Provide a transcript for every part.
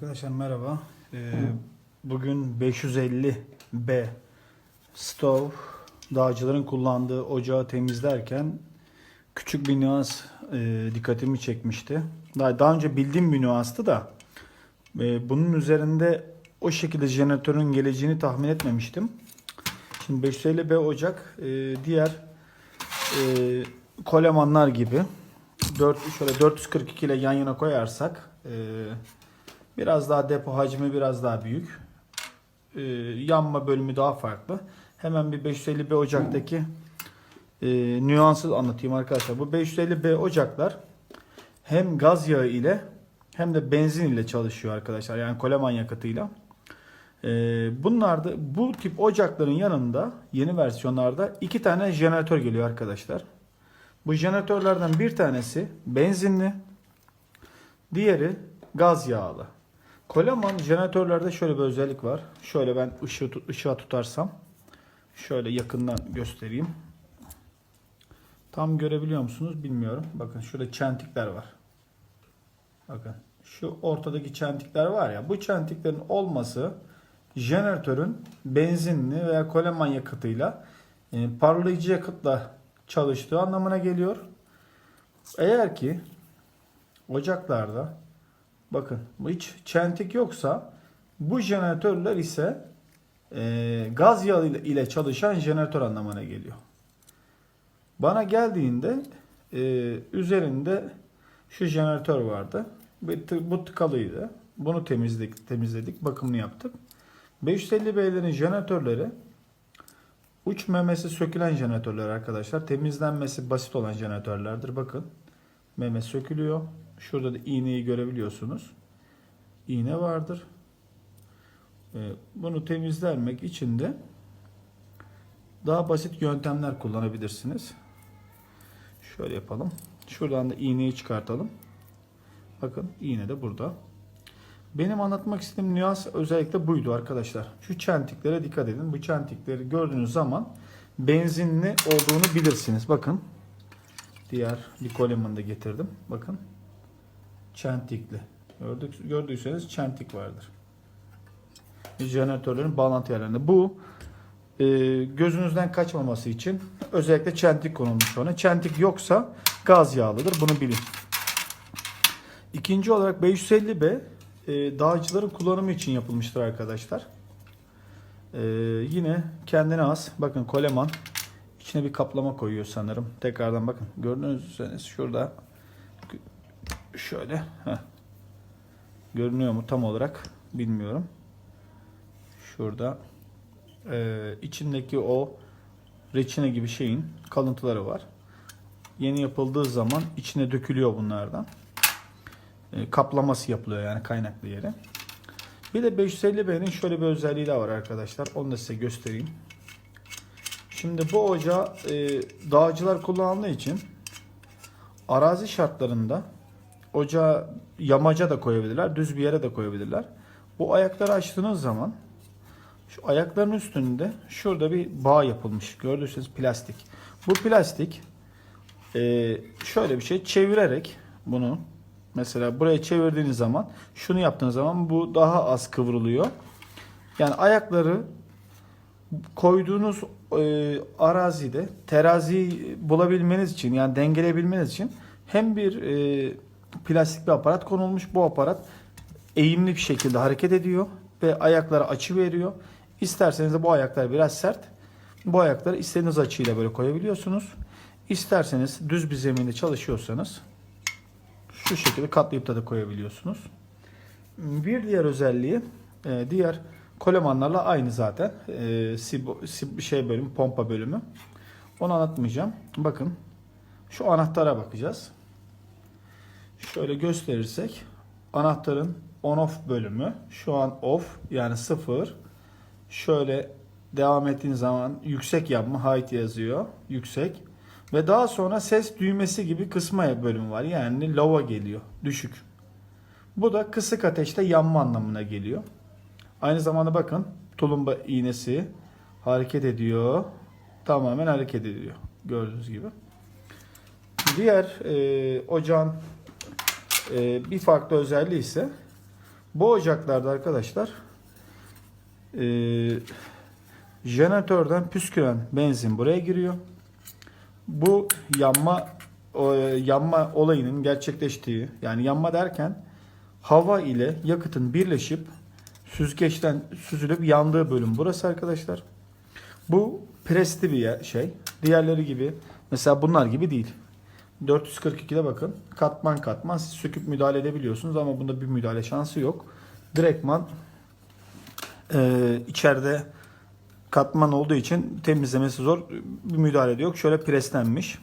Arkadaşlar merhaba. Ee, bugün 550B stove dağcıların kullandığı ocağı temizlerken küçük bir nüans e, dikkatimi çekmişti. Daha, daha önce bildiğim bir nüanstı da e, bunun üzerinde o şekilde jeneratörün geleceğini tahmin etmemiştim. Şimdi 550B ocak e, diğer e, kolemanlar gibi 4 şöyle 442 ile yan yana koyarsak e, biraz daha depo hacmi biraz daha büyük. E, yanma bölümü daha farklı. Hemen bir 550B ocaktaki e, nüansı anlatayım arkadaşlar. Bu 550B ocaklar hem gaz yağı ile hem de benzin ile çalışıyor arkadaşlar. Yani koleman yakıtıyla. E, bunlar da bu tip ocakların yanında yeni versiyonlarda iki tane jeneratör geliyor arkadaşlar. Bu jeneratörlerden bir tanesi benzinli, diğeri gaz yağlı. Koleman jeneratörlerde şöyle bir özellik var. Şöyle ben ışığı, tut- ışığa tutarsam şöyle yakından göstereyim. Tam görebiliyor musunuz bilmiyorum. Bakın şurada çentikler var. Bakın şu ortadaki çentikler var ya bu çentiklerin olması jeneratörün benzinli veya koleman yakıtıyla e, parlayıcı yakıtla çalıştığı anlamına geliyor. Eğer ki ocaklarda bakın hiç çentik yoksa bu jeneratörler ise e, gaz yağı ile, çalışan jeneratör anlamına geliyor. Bana geldiğinde e, üzerinde şu jeneratör vardı. Bu tı- Bu tıkalıydı. Bunu temizledik, temizledik, bakımını yaptık. 550B'lerin jeneratörleri uç memesi sökülen jeneratörler arkadaşlar. Temizlenmesi basit olan jeneratörlerdir. Bakın meme sökülüyor. Şurada da iğneyi görebiliyorsunuz. İğne vardır. Ee, Bunu temizlemek için de daha basit yöntemler kullanabilirsiniz. Şöyle yapalım. Şuradan da iğneyi çıkartalım. Bakın iğne de burada. Benim anlatmak istediğim nüans özellikle buydu arkadaşlar. Şu çentiklere dikkat edin. Bu çentikleri gördüğünüz zaman benzinli olduğunu bilirsiniz. Bakın. Diğer bir kolemanı da getirdim. Bakın. Çentikli. Gördük, gördüyseniz çentik vardır. Jeneratörlerin bağlantı yerlerinde. Bu e, gözünüzden kaçmaması için özellikle çentik konulmuş ona. Çentik yoksa gaz yağlıdır. Bunu bilin. İkinci olarak 550B e, dağcıların kullanımı için yapılmıştır arkadaşlar. E, yine kendine az. Bakın Coleman içine bir kaplama koyuyor sanırım. Tekrardan bakın. Gördünüz şurada şöyle heh. görünüyor mu tam olarak bilmiyorum. Şurada e, içindeki o reçine gibi şeyin kalıntıları var. Yeni yapıldığı zaman içine dökülüyor bunlardan e, kaplaması yapılıyor yani kaynaklı yere. Bir de 550B'nin şöyle bir özelliği daha var arkadaşlar. Onu da size göstereyim. Şimdi bu ocağı e, dağcılar kullandığı için arazi şartlarında ocağı yamaca da koyabilirler, düz bir yere de koyabilirler. Bu ayakları açtığınız zaman şu ayakların üstünde şurada bir bağ yapılmış. Gördüğünüz plastik. Bu plastik e, şöyle bir şey çevirerek bunu Mesela buraya çevirdiğiniz zaman şunu yaptığınız zaman bu daha az kıvrılıyor. Yani ayakları koyduğunuz e, arazide teraziyi bulabilmeniz için yani dengeleyebilmeniz için hem bir e, plastik bir aparat konulmuş. Bu aparat eğimli bir şekilde hareket ediyor ve ayakları açı veriyor. İsterseniz de bu ayaklar biraz sert. Bu ayakları istediğiniz açıyla böyle koyabiliyorsunuz. İsterseniz düz bir zeminde çalışıyorsanız şu şekilde katlayıp da, da koyabiliyorsunuz. Bir diğer özelliği e, diğer kolemanlarla aynı zaten. E, şey bölümü, pompa bölümü. Onu anlatmayacağım. Bakın şu anahtara bakacağız. Şöyle gösterirsek anahtarın on off bölümü şu an off yani sıfır. Şöyle devam ettiğiniz zaman yüksek yapma height yazıyor. Yüksek. Ve daha sonra ses düğmesi gibi kısma bölümü var. Yani lova geliyor. Düşük. Bu da kısık ateşte yanma anlamına geliyor. Aynı zamanda bakın tulumba iğnesi hareket ediyor. Tamamen hareket ediyor. Gördüğünüz gibi. Diğer e, ocağın e, bir farklı özelliği ise Bu ocaklarda arkadaşlar e, jeneratörden püsküren benzin buraya giriyor. Bu yanma o, yanma olayının gerçekleştiği yani yanma derken hava ile yakıtın birleşip süzgeçten süzülüp yandığı bölüm burası arkadaşlar. Bu presli bir şey. Diğerleri gibi mesela bunlar gibi değil. 442'de bakın katman katman siz söküp müdahale edebiliyorsunuz ama bunda bir müdahale şansı yok. Direktman e, içeride katman olduğu için temizlemesi zor. Bir müdahale de yok. Şöyle preslenmiş.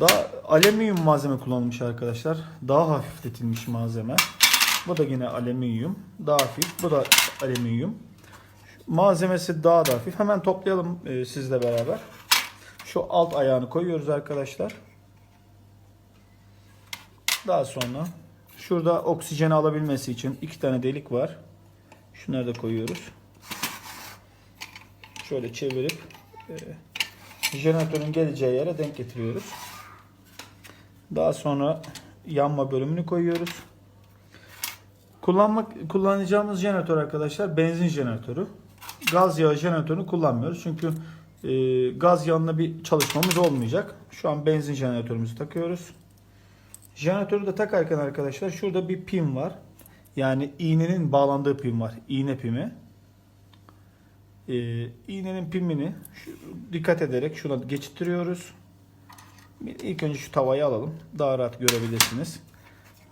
Daha alüminyum malzeme kullanılmış arkadaşlar. Daha hafifletilmiş malzeme. Bu da yine alüminyum. Daha hafif. Bu da alüminyum. Malzemesi daha da hafif. Hemen toplayalım e, sizle beraber. Şu alt ayağını koyuyoruz arkadaşlar. Daha sonra şurada oksijeni alabilmesi için iki tane delik var. Şunları da koyuyoruz. Şöyle çevirip e, jeneratörün geleceği yere denk getiriyoruz. Daha sonra yanma bölümünü koyuyoruz. Kullanmak kullanacağımız jeneratör arkadaşlar benzin jeneratörü. Gaz yağı jeneratörünü kullanmıyoruz. Çünkü e, gaz yağında bir çalışmamız olmayacak. Şu an benzin jeneratörümüzü takıyoruz. Jeneratörü de takarken arkadaşlar şurada bir pin var. Yani iğnenin bağlandığı pin var. İğne pimi. Ee, iğnenin pimini şu, dikkat ederek şuna geçittiriyoruz. İlk önce şu tavayı alalım. Daha rahat görebilirsiniz.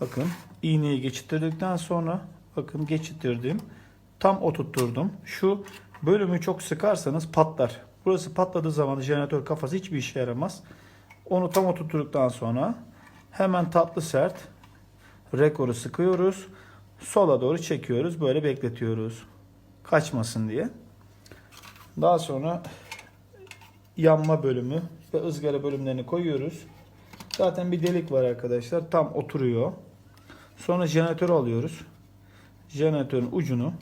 Bakın iğneyi geçittirdikten sonra bakın geçittirdim. Tam oturtturdum. Şu bölümü çok sıkarsanız patlar. Burası patladığı zaman jeneratör kafası hiçbir işe yaramaz. Onu tam oturtturduktan sonra hemen tatlı sert rekoru sıkıyoruz. Sola doğru çekiyoruz. Böyle bekletiyoruz. Kaçmasın diye. Daha sonra yanma bölümü ve ızgara bölümlerini koyuyoruz. Zaten bir delik var arkadaşlar. Tam oturuyor. Sonra jeneratörü alıyoruz. Jeneratörün ucunu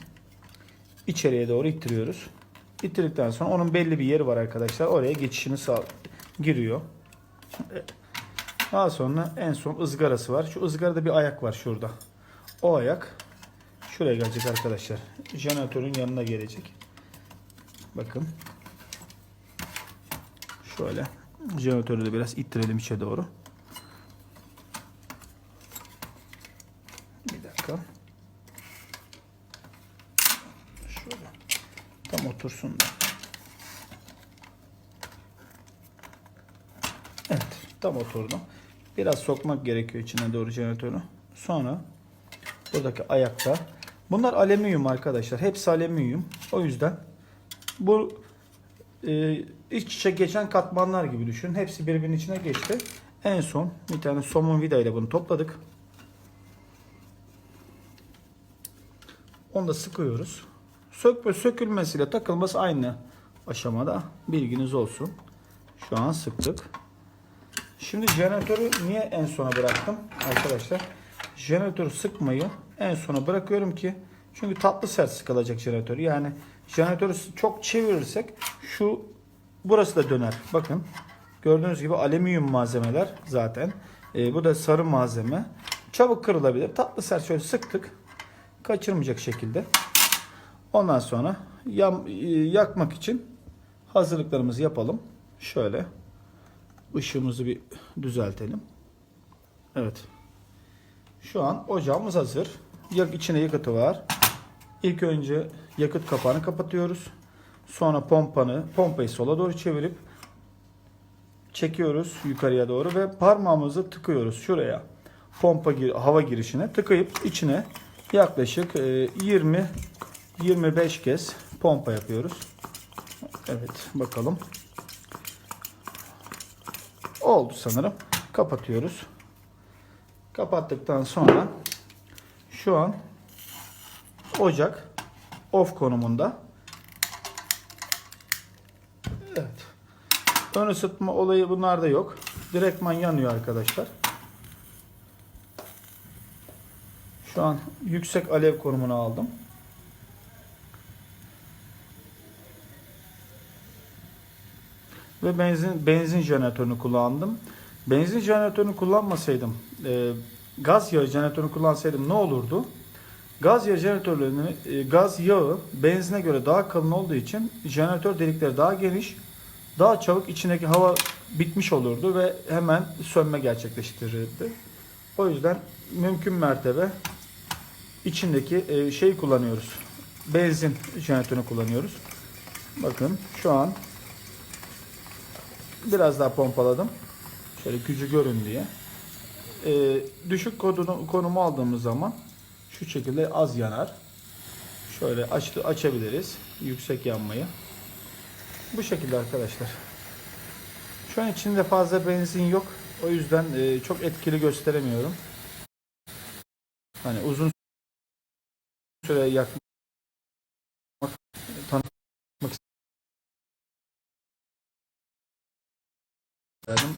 içeriye doğru ittiriyoruz. İttirdikten sonra onun belli bir yeri var arkadaşlar. Oraya geçişini sağ giriyor. Daha sonra en son ızgarası var. Şu ızgarada bir ayak var şurada. O ayak şuraya gelecek arkadaşlar. Jeneratörün yanına gelecek. Bakın. Şöyle. Jeneratörü de biraz ittirelim içe doğru. Bir dakika. Şöyle. Tam otursun da. Evet. Tam oturdu. Biraz sokmak gerekiyor içine doğru jeneratörü. Sonra buradaki ayakta. Bunlar alüminyum arkadaşlar. Hepsi alüminyum. O yüzden bu e, iç içe geçen katmanlar gibi düşün. Hepsi birbirinin içine geçti. En son bir tane somun vida ile bunu topladık. Onu da sıkıyoruz. Sökme sökülmesiyle takılması aynı aşamada. Bilginiz olsun. Şu an sıktık. Şimdi jeneratörü niye en sona bıraktım arkadaşlar? Jeneratörü sıkmayı en sona bırakıyorum ki çünkü tatlı sert sıkılacak jeneratör. Yani jeneratörü çok çevirirsek şu burası da döner. Bakın gördüğünüz gibi alüminyum malzemeler zaten. Ee, bu da sarı malzeme. Çabuk kırılabilir. Tatlı sert şöyle sıktık. Kaçırmayacak şekilde. Ondan sonra e, yakmak için hazırlıklarımızı yapalım. Şöyle ışığımızı bir düzeltelim. Evet. Şu an ocağımız hazır. Yak içine yakıtı var. İlk önce yakıt kapağını kapatıyoruz. Sonra pompanı, pompayı sola doğru çevirip çekiyoruz yukarıya doğru ve parmağımızı tıkıyoruz şuraya. Pompa gir- hava girişine tıkayıp içine yaklaşık e, 20 25 kez pompa yapıyoruz. Evet, bakalım. Oldu sanırım. Kapatıyoruz. Kapattıktan sonra şu an ocak off konumunda. Evet. Ön ısıtma olayı bunlarda yok. Direktman yanıyor arkadaşlar. Şu an yüksek alev konumuna aldım. Ve benzin benzin jeneratörünü kullandım. Benzin jeneratörünü kullanmasaydım, e, gaz yağı jeneratörünü kullansaydım ne olurdu? Gaz yağı jeneratörlerinin e, gaz yağı benzine göre daha kalın olduğu için jeneratör delikleri daha geniş, daha çabuk içindeki hava bitmiş olurdu ve hemen sönme gerçekleştirirdi. O yüzden mümkün mertebe içindeki e, şeyi kullanıyoruz. Benzin jeneratörünü kullanıyoruz. Bakın şu an biraz daha pompaladım. Şöyle gücü görün diye. E, düşük kodunu, konumu aldığımız zaman şu şekilde az yanar. Şöyle açtı açabiliriz yüksek yanmayı. Bu şekilde arkadaşlar. Şu an içinde fazla benzin yok. O yüzden e, çok etkili gösteremiyorum. Hani uzun süre yakmak istedim.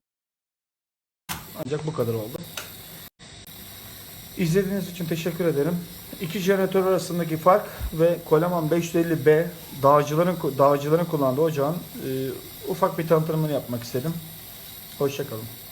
Ancak bu kadar oldu. İzlediğiniz için teşekkür ederim. İki jeneratör arasındaki fark ve Coleman 550B dağcıların dağcıların kullandığı ocağın e, ufak bir tanıtımını yapmak istedim. Hoşçakalın.